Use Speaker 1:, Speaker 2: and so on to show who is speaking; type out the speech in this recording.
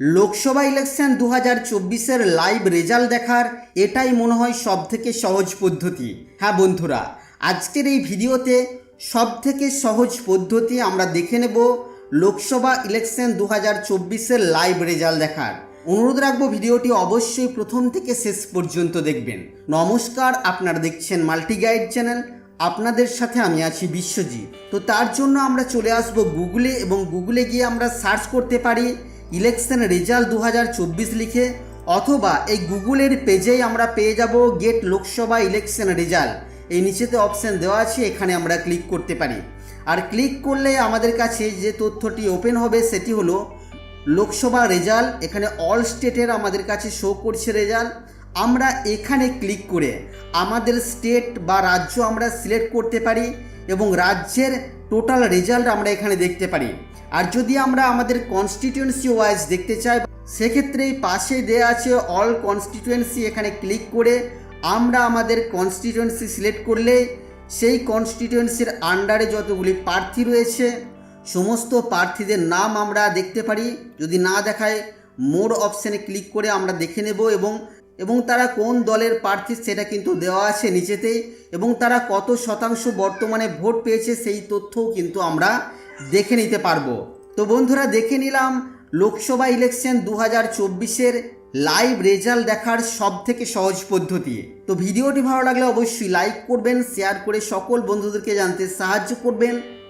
Speaker 1: Lok Sabha election দু হাজার চব্বিশের লাইভ রেজাল্ট দেখার এটাই মনে হয় সব থেকে সহজ পদ্ধতি। হ্যাঁ বন্ধুরা, আজকের এই ভিডিওতে সব থেকে সহজ পদ্ধতি আমরা দেখে নেব লোকসভা ইলেকশন দু হাজার চব্বিশের লাইভ রেজাল্ট দেখার। অনুরোধ রাখব ভিডিওটি অবশ্যই প্রথম থেকে শেষ পর্যন্ত দেখবেন। নমস্কার, আপনারা দেখছেন মাল্টি গাইড চ্যানেল। আপনাদের সাথে আমি আছি বিশ্বজিৎ। তো তার জন্য আমরা চলে আসব গুগলে এবং গুগলে গিয়ে আমরা সার্চ করতে পারি। ইলেকশন রেজাল্ট দু হাজার চব্বিশ লিখে, অথবা এই গুগলের পেজেই আমরা পেয়ে যাব গেট লোকসভা ইলেকশন রেজাল্ট। এই নিচেতে অপশান দেওয়া আছে, এখানে আমরা ক্লিক করতে পারি। আর ক্লিক করলে আমাদের কাছে যে তথ্যটি ওপেন হবে, সেটি হলো লোকসভা রেজাল্ট। এখানে অল স্টেটের আমাদের কাছে শো করছে রেজাল্ট। আমরা এখানে ক্লিক করে আমাদের স্টেট বা রাজ্য আমরা সিলেক্ট করতে পারি। এবং রাজ্যের টোটাল রেজাল্ট আমরা এখানে দেখতে পারি। আর যদি আমরা আমাদের কনস্টিটিউয়েন্সি ওয়াইজ দেখতে চাই, সেক্ষেত্রে পাশে দেওয়া আছে অল কনস্টিটিউয়েন্সি এখানে ক্লিক করে আমরা আমাদের কনস্টিটিউয়েন্সি সিলেক্ট করলে সেই কনস্টিটিউয়েন্সির আন্ডারে যতগুলি প্রার্থী রয়েছে, সমস্ত প্রার্থীদের নাম আমরা দেখতে পারি। যদি না দেখায় মোর অপশানে ক্লিক করে আমরা দেখে নেব এবং এবং তারা কোন দলের প্রার্থী সেটা কিন্তু দেওয়া আছে নিচেতেই এবং তারা কত শতাংশ বর্তমানে ভোট পেয়েছে সেই তথ্যও কিন্তু আমরা দেখে নিতে পারব। তো বন্ধুরা, দেখে নিলাম লোকসভা ইলেকশন দু হাজার চব্বিশের লাইভ রেজাল্ট দেখার সব থেকে সহজ পদ্ধতি। তো ভিডিওটি ভালো লাগলে অবশ্যই লাইক করবেন, শেয়ার করে সকল বন্ধুদেরকে জানতে সাহায্য করবেন।